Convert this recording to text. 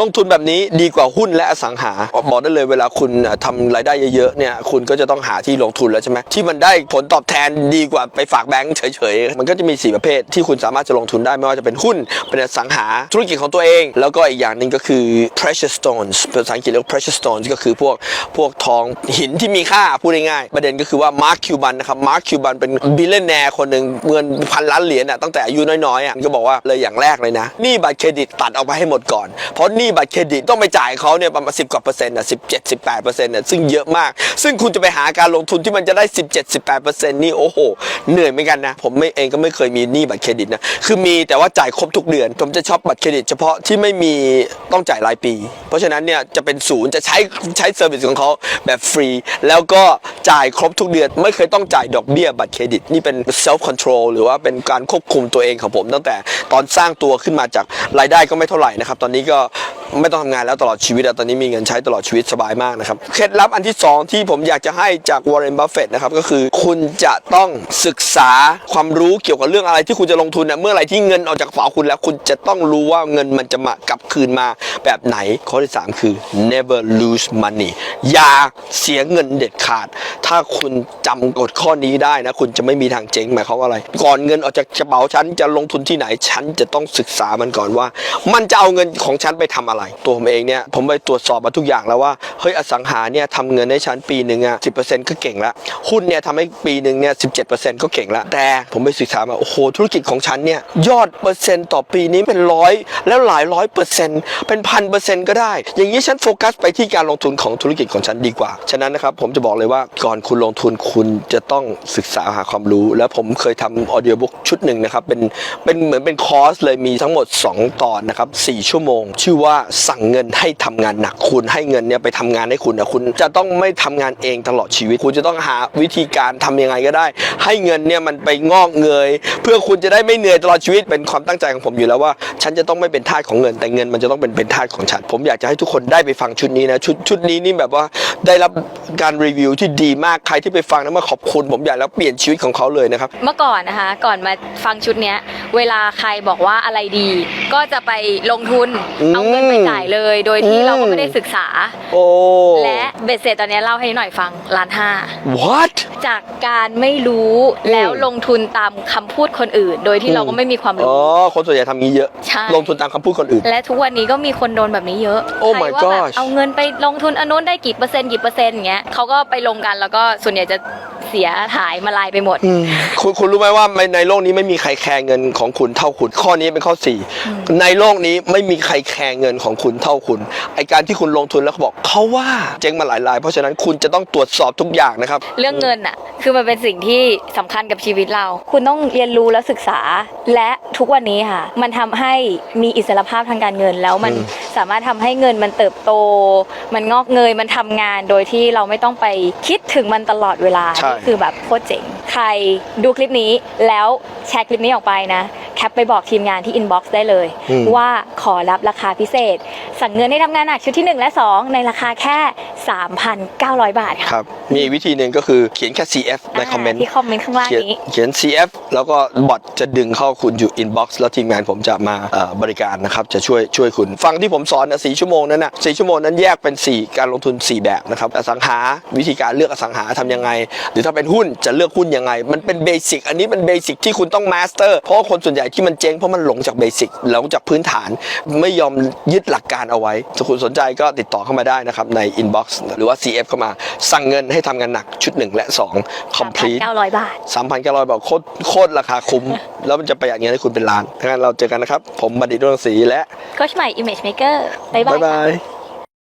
ลงทุนแบบนี้ดีกว่าหุ้นและอสังหาบอกได้เลยเวลาคุณทำรายได้เยอะๆเนี่ยคุณก็จะต้องหาที่ลงทุนแล้วใช่ไหมที่มันได้ผลตอบแทนดีกว่าไปฝากแบงก์เฉยๆ มันก็จะมี 4 ประเภทที่คุณสามารถจะลงทุนได้ไม่ว่าจะเป็นหุ้นเป็นอสังหาธุรกิจของตัวเอง แล้วก็อีกอย่างหนึ่งก็คือ precious stones ภาษาอังกฤษเรียก precious stones ก็คือพวกพวกทองหินที่มีค่าพูดง่ายๆประเด็นก็คือว่ามาร์คคิวบันนะครับมาร์คคิวบันเป็นบิลเลนแนร์คนหนึ่งเงินพันล้านเหรียญอะตั้งแต่อายุน้อยๆอะก็บอกว่าเลยอย่างแรกเลยนะหนี้บัตรเครดิตตัดออกไปให้หมดก่อนเพราะหนี้บัตรเครดิตต้องไปจ่ายเขาเนี่ยประมาณสิบกว่าเปอร์เซ็นต์อะสิบเจ็ดสิบแปดเปอร์เซ็นต์อะซึ่งเยอะมาก ซึ่งคุณจะไปหาการลงทุนที่มันจะได้สิบเจ็ดสิบแปดเปอร์เซ็นต์นี่โอ้โหเหนื่อยเหมือนกันนะ ผมไม่เองก็ไม่เคยมีหนี้บัตรเครดิตนะคือมีแต่ว่าจ่ายครบทุกเดือน ผมจะชอบบัตรเครดิต เฉพาะที่ไม่มีต้องจ่ายรายปี เพราะฉะนั้นเนี่ยจะเป็นศูนย์จะใช้ใช้เซอร์วิสของเขาแบบฟรี แล้วก็จ่ายครบทุกเดือน ไม่เคยต้องจ่ายดอกเบี้ยบัตรเครดิต นี่เป็น self control หรือว่าเป็นการควบคุมตัวเองของผม ตั้งแต่ตอนสร้างตัวขึ้นมาจากรายได้ก็ไม่เท่าไหร่นะครับ ตอนนี้ก็ ไม่ต้องทำงานแล้วตลอดชีวิตตอนนี้มีเงินใช้ตลอดชีวิตสบายมากนะครับเคล็ดลับอันที่สองที่ผมอยากจะให้จากวอร์เรนบัฟเฟตนะครับก็คือคุณจะต้องศึกษาความรู้เกี่ยวกับเรื่องอะไรที่คุณจะลงทุนนะเมื่อไหรที่เงินออกจากกระเป๋าคุณแล้วคุณจะต้องรู้ว่าเงินมันจะมากลับคืนมาแบบไหนข้อที่สามคือ never lose money อย่าเสียเงินเด็ดขาด ถ้าคุณจำกฎข้อนี้ได้นะคุณจะไม่มีทางเจ๊งหมายความว่าอะไร ก่อนเงินออกจากกระเป๋าฉันจะลงทุนที่ไหนฉันจะต้องศึกษามันก่อนว่า มันจะเอาเงินของฉันไปทำอะไรตัวผมเองเนี่ยผมไปตรวจสอบมาทุกอย่างแล้วว่าเฮ้ยอสังหาเนี่ยทำเงินให้ฉันปีหนึ่งอะสิก็เก่งล้วหุ้นเนี่ยทำให้ปีหนึ่งเนี่ยสิก็เก่งล้วแต่ผมไปศึกษามาโอ้โหธุรกิจของฉันเนี่ยยอดเปอร์เซ็นต์ต่อปีนี้เป็นร้อยแล้วหลายร้อยเปอร์เซ็นต์เป็นพันเปอร์เซ็นต์ก็ได้ อย่างนี้ฉันโฟกัสไปที่การลงทุนของธุรกิจของฉันดีกว่า ฉะนั้นนะครับผมจะบอกเลยว่าก่อนคุณลงทุนคุณจะต้องศึกษาหาความรู้ แล้วผมเคยทำออเดียบุ๊กชุดหนึ่งนะครับเป็นเป็นเหมือนเป็นคอร์สเลยมีทั้งหมด 2 ตอนนะครับ4ชั่วโมง ชื่อว่าสั่งเงินให้ทำงานหนักคุณให้เงินเนี่ยไปทำงานให้คุณนะคุณจะต้องไม่ทำงานเองตลอดชีวิต คุณจะต้องหาวิธีการทำยังไงก็ได้ ให้เงินเนี่ยมันไปงอกเงย เพื่อคุณจะได้ไม่เหนื่อยตลอดชีวิตเป็นความตั้งใจของผมอยู่แล้วว่า ฉันจะต้องไม่เป็นทาสของเงิน แต่เงินมันจะต้องเป็นเป็นทาสของฉัน ผมอยากจะให้ทุกคนได้ไปฟังชุดนี้นะชุดชุดนี้นี่แบบว่า ได้รับการรีวิวที่ดีมากใครที่ไปฟังนะมาขอบคุณผมอยากแล้วเปลี่ยนชีวิตของเขาเลยนะครับ เมื่อก่อนนะคะ ก่อนมาฟังชุดเนี้ย เวลาใครบอกว่าอะไรดี ก็จะไปลงทุนอืมเอาเงินไปจ่ายเลย โดยที่อืมเราก็ไม่ได้ศึกษา โอ้และ เบ็ดเสร็จตอนเนี้ยเล่าให้หน่อยฟังล้านห้า what จากการไม่รู้แล้วลงทุนตามคำพูดคนอื่น โดยที่เราก็ไม่มีความอ๋อรู้คนส่วนใหญ่ทำงี้เยอะใช่ลงทุนตามคำพูดคนอื่น และทุกวันนี้ก็มีคนโดนแบบนี้เยอะ Oh ใคร my ว่าแบบ gosh เอาเงินไปลงทุนอันนู้นได้กี่เปอร์เซ็นต์กี่เปอร์เซ็นต์อย่างเงี้ยเขาก็ไปลงกันแล้วก็ส่วนใหญ่จะ เสียหายมาลายไปหมด คุณคุณรู้ไหมว่าในในโลกนี้ไม่มีใครแคร์เงินของคุณเท่าคุณ ข้อนี้เป็นข้อสี่ในโลกนี้ไม่มีใครแคร์เงินของคุณเท่าคุณไอการที่คุณลงทุนแล้วเขาบอกเขาว่าเจ๊งมาหลายราย เพราะฉะนั้นคุณจะต้องตรวจสอบทุกอย่างนะครับ เรื่องเงินอะ คือมันเป็นสิ่งที่สำคัญกับชีวิตเรา คุณต้องเรียนรู้และศึกษา และทุกวันนี้ค่ะ มันทำให้มีอิสรภาพทางการเงินแล้วมันอืมสามารถทำให้เงินมันเติบโต มันงอกเงยมันทำงานโดยที่เราไม่ต้องไปคิดถึงมันตลอดเวลาใช่นี่คือแบบโคตรเจ๋ง ใครดูคลิปนี้แล้วแชร์คลิปนี้ออกไปนะ แคปไปบอกทีมงานที่อินบ็อกซ์ได้เลย ว่าขอรับราคาพิเศษ สั่งเงินให้ทำงานหนักชุดที่ 1 และ 2 ในราคาแค่ 3,900 บาทค่ะครับมีอีกวิธีหนึ่งก็คือเขียนแค่ CF ในคอมเมนต์ที่คอมเมนต์ข้างล่างเขียนนี้เขียน CF แล้วก็บอทจะดึงเข้าคุณอยู่ inbox แล้วทีมงานผมจะมาเอ่อบริการนะครับจะช่วยช่วยคุณ ฟังที่ผมสอนนะสชั่วโมงนั้นนะสชั่วโมงนั้นแยกเป็น 4 การลงทุน 4 แบบนะครับอสังหาวิธีการเลือกอสังหาทำยังไง หรือถ้าเป็นหุ้นจะเลือกหุ้นยังไง มันเป็นเบสิกอันนี้เป็นเบสิกที่คุณต้องมาสเตอร์เพราะว่าคนส่วนใหญ่ที่มันเจ๊งเพราะมันหลงจากเบสิกหลงจากพื้นฐานไม่ยอมยึดหลักการเอาไว้ถ้าคุณสนใจก็ติดต่อเข้ามาได้นะครับใน inbox หรือว่า CF เข้ามาสั่งเงินให้ทำงานหนักชุด 1 และ 2 complete 3,900 บาท 3,900 บาทโคตรโคตรราคาคุ้ม แล้วมันจะประหยัดเงินให้คุณเป็นล้านถ้างั้นเราเจอกันนะครับ ผมบัณฑิตดวงศรีและโค้ชใหม่ Image Maker บ๊ายบาบ๊ายยค่ะบาย